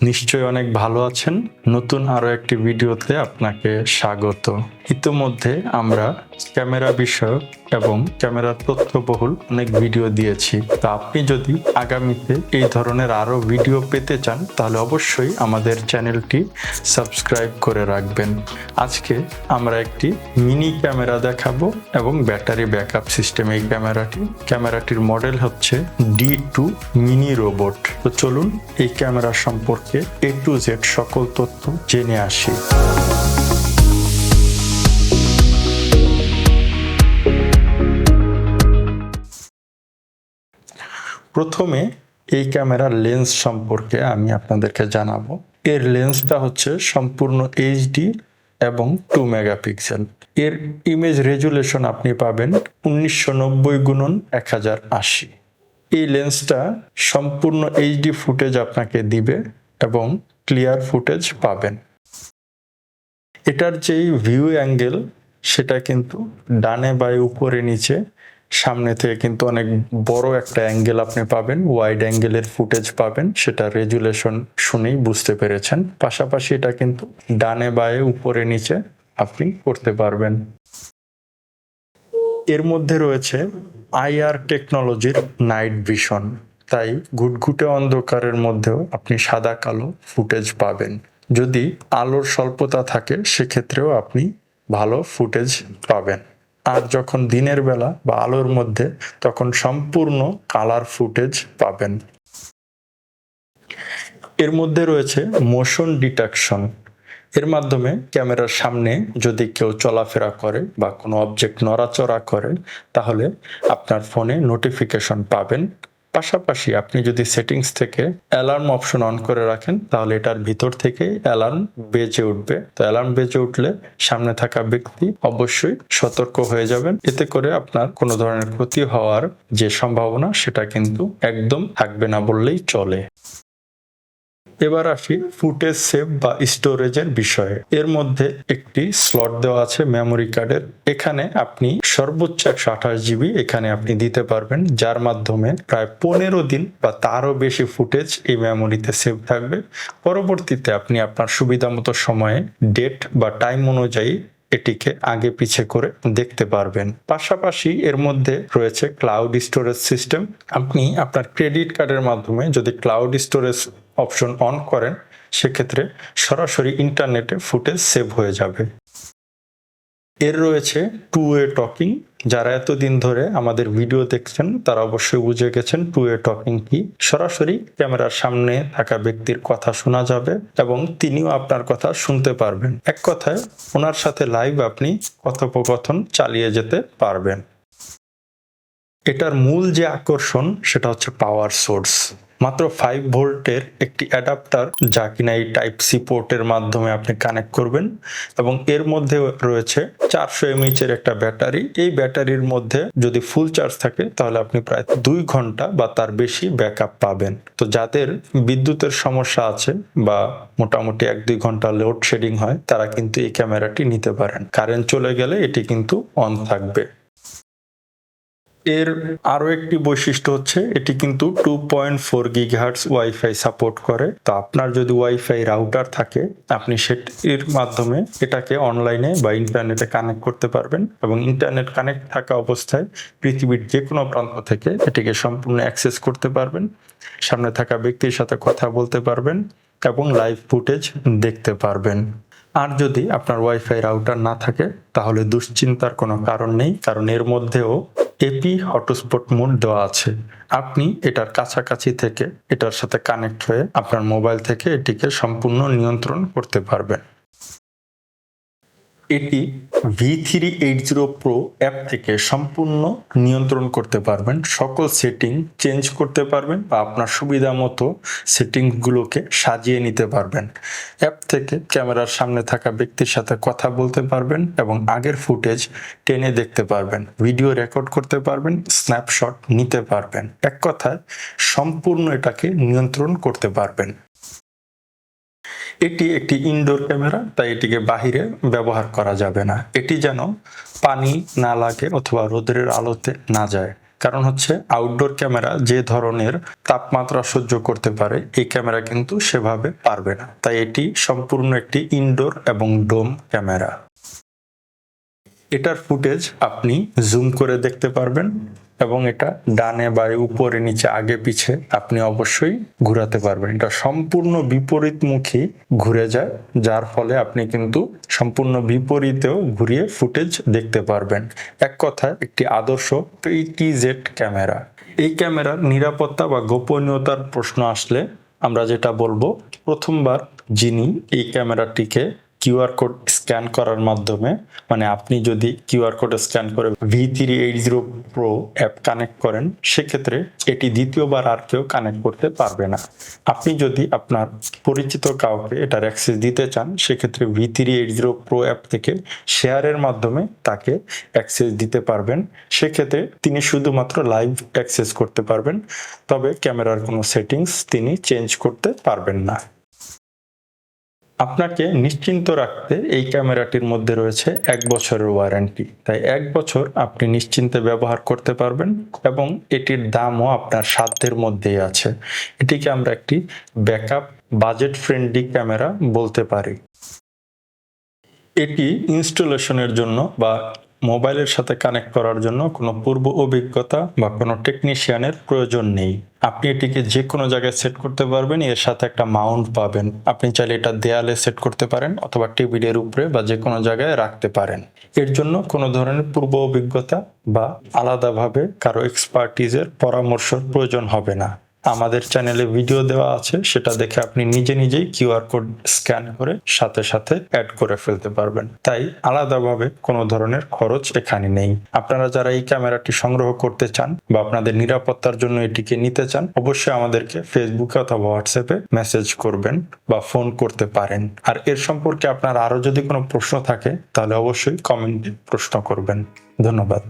নিশ্চয়ই অনেক ভালো আছেন। নতুন আরও একটি ভিডিওতে আপনাকে স্বাগত। ইতিমধ্যে আমরা ক্যামেরা বিষয়ক এবং ক্যামেরার তথ্যবহুল অনেক ভিডিও দিয়েছি। তা আপনি যদি আগামীতে এই ধরনের আরও ভিডিও পেতে চান, তাহলে অবশ্যই আমাদের চ্যানেলটি সাবস্ক্রাইব করে রাখবেন। আজকে আমরা একটি মিনি ক্যামেরা দেখাবো এবং ব্যাটারি ব্যাকআপ সিস্টেম এই ক্যামেরাটি। ক্যামেরাটির মডেল হচ্ছে ডি টু মিনি রোবট। তো চলুন এই ক্যামেরা সম্পর্কে এ টু জেড সকল তথ্য জেনে আসি। প্রথমে এই ক্যামেরার লেন্স সম্পর্কে আমি আপনাদেরকে জানাব। এর লেন্সটা হচ্ছে সম্পূর্ণ এইচডি এবং টু মেগাপিক্সেল এর ইমেজ রেজুলেশন আপনি পাবেন উনিশশো নব্বই গুণন এক হাজার আশি। এই লেন্সটা সম্পূর্ণ এইচডি ফুটেজ আপনাকে দিবে এবং ক্লিয়ার ফুটেজ পাবেন। এটার যেই ভিউ অ্যাঙ্গেল সেটা কিন্তু ডানে বাই উপরে নিচে, সামনে থেকে কিন্তু অনেক বড় একটা অ্যাঙ্গেল আপনি পাবেন ওয়াইড অ্যাঙ্গেলের ফুটেজ পাবেন, সেটা রেজুলেশন শুনেই বুঝতে পেরেছেন। পাশাপাশি এটা কিন্তু ডানে বায়ে উপরে নিচে আপনি করতে পারবেন। এর মধ্যে রয়েছে আইআর টেকনোলজির নাইট ভিশন তাই ঘুটঘুটে অন্ধকারের মধ্যেও আপনি সাদা কালো ফুটেজ পাবেন। যদি আলোর স্বল্পতা থাকে, সেক্ষেত্রেও আপনি ভালো ফুটেজ পাবেন। আর যখন দিনের বেলা বা আলোর মধ্যে, তখন সম্পূর্ণ কালার ফুটেজ পাবেন। এর মধ্যে রয়েছে মোশন ডিটেকশন। এর মাধ্যমে ক্যামেরার সামনে যদি কেউ চলাফেরা করে বা কোনো অবজেক্ট নড়াচড়া করে, তাহলে আপনার ফোনে নোটিফিকেশন পাবেন। পাশাপাশি আপনি যদি সেটিংস থেকে অ্যালার্ম অপশন অন করে রাখেন, তাহলে এটার ভিতর থেকে অ্যালার্ম বেজে উঠবে। তো অ্যালার্ম বেজে উঠলে সামনে থাকা ব্যক্তি অবশ্যই সতর্ক হয়ে যাবেন। এতে করে আপনার কোনো ধরনের ক্ষতি হওয়ার যে সম্ভাবনা, সেটা কিন্তু একদম থাকবে না বললেই চলে। এবার আসি ফুটেজ সেভ বা স্টোরেজের বিষয়ে। এর মধ্যে একটি স্লট দেওয়া আছে মেমোরি কার্ডের। এখানে আপনি সর্বোচ্চ একশো আঠাশ জিবি এখানে আপনি দিতে পারবেন, যার মাধ্যমে প্রায় পনেরো দিন বা তারও বেশি ফুটেজ এই মেমোরিতে সেভ থাকবে। পরবর্তীতে আপনি আপনার সুবিধা মতো সময়ে ডেট বা টাইম অনুযায়ী এটিকে আগে পিছে করে দেখতে পারবেন। পাশাপাশি এর মধ্যে রয়েছে ক্লাউড স্টোরেজ সিস্টেম। আপনি আপনার ক্রেডিট কার্ডের মাধ্যমে যদি ক্লাউড স্টোরেজ অপশন অন করেন, সেক্ষেত্রে সরাসরি ইন্টারনেটে ফুটেজ সেভ হয়ে যাবে। এর রয়েছে টু ওয়ে টকিং। যারা এতদিন ধরে আমাদের ভিডিও দেখছেন, তারা অবশ্যই বুঝে গেছেন টু ওয়ে টকিং কি। সরাসরি ক্যামেরার সামনে থাকা ব্যক্তির কথা শোনা যাবে এবং তিনিও আপনার কথা শুনতে পারবেন। এক কথায়, ওনার সাথে লাইভ আপনি কথোপকথন চালিয়ে যেতে পারবেন। এটার মূল যে আকর্ষণ, সেটা হচ্ছে পাওয়ার সোর্স মাত্র ফাইভ ভোল্টের একটি অ্যাডাপ্টার যা কিনা এই টাইপ সি পোর্টের মাধ্যমে আপনি কানেক্ট করবেন এবং এর মধ্যে রয়েছে চারশো এমএইচ এর একটা ব্যাটারি। এই ব্যাটারির মধ্যে যদি ফুল চার্জ থাকে, তাহলে আপনি প্রায় দুই ঘণ্টা বা তার বেশি ব্যাকআপ পাবেন। তো যাদের বিদ্যুতের সমস্যা আছে বা মোটামুটি এক দুই ঘণ্টা লোড শেডিং হয়, তারা কিন্তু এই ক্যামেরাটি নিতে পারেন। কারেন্ট চলে গেলে এটি কিন্তু অন থাকবে। এর আরও একটি বৈশিষ্ট্য হচ্ছে, এটি কিন্তু two point four gigahertz WiFi support করে। তো আপনার যদি ওয়াইফাই রাউটার থাকে, আপনি সেটির মাধ্যমে এটাকে অনলাইনে বা ইন্টারনেটে কানেক্ট করতে পারবেন এবং ইন্টারনেট কানেক্ট থাকা অবস্থায় পৃথিবীর যে কোনো প্রান্ত থেকে এটিকে সম্পূর্ণ অ্যাক্সেস করতে পারবেন। সামনে থাকা ব্যক্তির সাথে কথা বলতে পারবেন এবং লাইভ ফুটেজ দেখতে পারবেন। আর যদি আপনার ওয়াইফাই রাউটার না থাকে, তাহলে দুশ্চিন্তার কোনো কারণ নেই, কারণ এর মধ্যেও এপি হটস্পট মোড দেওয়া আছে। আপনি এটার কাছাকাছি থেকে এটার সাথে কানেক্ট হয়ে আপনার মোবাইল থেকে এটিকে সম্পূর্ণ নিয়ন্ত্রণ করতে পারবেন। এটি V three eight zero pro app থেকে সম্পূর্ণ নিয়ন্ত্রণ করতে পারবেন। সকল সেটিং চেঞ্জ করতে পারবেন বা আপনার সুবিধা মতো সেটিংসগুলোকে সাজিয়ে নিতে পারবেন। অ্যাপ থেকে ক্যামেরার সামনে থাকা ব্যক্তির সাথে কথা বলতে পারবেন এবং আগের ফুটেজ টেনে দেখতে পারবেন। ভিডিও রেকর্ড করতে পারবেন স্ন্যাপশট নিতে পারবেন। এক কথায়, সম্পূর্ণ এটাকে নিয়ন্ত্রণ করতে পারবেন। এটি একটি ইনডোর ক্যামেরা তাই এটিকে বাহিরে ব্যবহার করা যাবে না। এটি যেন পানি না লাগে অথবা রোদের আলোতে না যায়। কারণ হচ্ছে আউটডোর ক্যামেরা যে ধরনের তাপমাত্রা সহ্য করতে পারে, এই ক্যামেরা কিন্তু সেভাবে পারবে না। তাই এটি সম্পূর্ণ একটি ইনডোর এবং ডোম ক্যামেরা এটার ফুটেজ আপনি জুম করে দেখতে পারবেন। এবং এটা ডানে বায়ে উপরে, নিচে, আগে, পিছে আপনি অবশ্যই ঘোরাতে পারবেন। এটা সম্পূর্ণ বিপরীতমুখী ঘুরে যায়, যার ফলে আপনি কিন্তু সম্পূর্ণ বিপরীতেও ঘুরিয়ে ফুটেজ দেখতে পারবেন। এক কথায় একটি আদর্শ জেড ক্যামেরা। এই ক্যামেরার নিরাপত্তা বা গোপনীয়তার প্রশ্ন আসলে আমরা যেটা বলব, প্রথমবার যিনি এই ক্যামেরাটিকে কিউআর কোড স্ক্যান করার মাধ্যমে মানে আপনি যদি কিউআর কোড স্ক্যান করে V three eight zero pro app connect করেন, সেক্ষেত্রে এটি দ্বিতীয়বার আর কেউ কানেক্ট করতে পারবে না। আপনি যদি আপনার পরিচিত কাউকে এটার অ্যাক্সেস দিতে চান, সেক্ষেত্রে V three eight zero pro app থেকে শেয়ারের মাধ্যমে তাকে অ্যাক্সেস দিতে পারবেন। সেক্ষেত্রে তিনি শুধুমাত্র লাইভ অ্যাক্সেস করতে পারবেন, তবে ক্যামেরার কোনো সেটিংস তিনি চেঞ্জ করতে পারবেন না। আপনাকে নিশ্চিন্ত রাখতে এই ক্যামেরাটির মধ্যে রয়েছে এক বছরের ওয়ারেন্টি। তাই এক বছর আপনি নিশ্চিন্তে ব্যবহার করতে পারবেন এবং এটির দামও আপনার সাধ্যের মধ্যেই আছে। এটিকে আমরা একটি ব্যাকআপ বাজেট ফ্রেন্ডলি ক্যামেরা বলতে পারি। এটি ইনস্টলেশনের জন্য বা মোবাইলের সাথে কানেক্ট করার জন্য কোনো পূর্ব অভিজ্ঞতা বা কোনো টেকনিশিয়ানের প্রয়োজন নেই। আপনি এটিকে যে কোনো জায়গায় সেট করতে পারবেন, এর সাথে একটা মাউন্ট পাবেন। আপনি চাইলে এটা দেয়ালে সেট করতে পারেন অথবা টেবিলের উপরে বা যে কোনো জায়গায় রাখতে পারেন। এর জন্য কোনো ধরনের পূর্ব অভিজ্ঞতা বা আলাদাভাবে কারও এক্সপার্টিজের পরামর্শের প্রয়োজন হবে না। আমাদের চ্যানেলে ভিডিও দেওয়া আছে, সেটা দেখে আপনি নিজে নিজেই কিউআর কোড স্ক্যান করে সাথে সাথে অ্যাড করে ফেলতে পারবেন। তাই আলাদাভাবে কোনো ধরনের খরচ এখানে নেই। আপনারা যারা এই ক্যামেরাটি সংগ্রহ করতে চান বা আপনাদের নিরাপত্তার জন্য এটিকে নিতে চান, অবশ্যই আমাদেরকে ফেসবুকে অথবা হোয়াটসঅ্যাপে মেসেজ করবেন বা ফোন করতে পারেন। আর এর সম্পর্কে আপনার আরও যদি কোনো প্রশ্ন থাকে, তাহলে অবশ্যই কমেন্টে প্রশ্ন করবেন। ধন্যবাদ।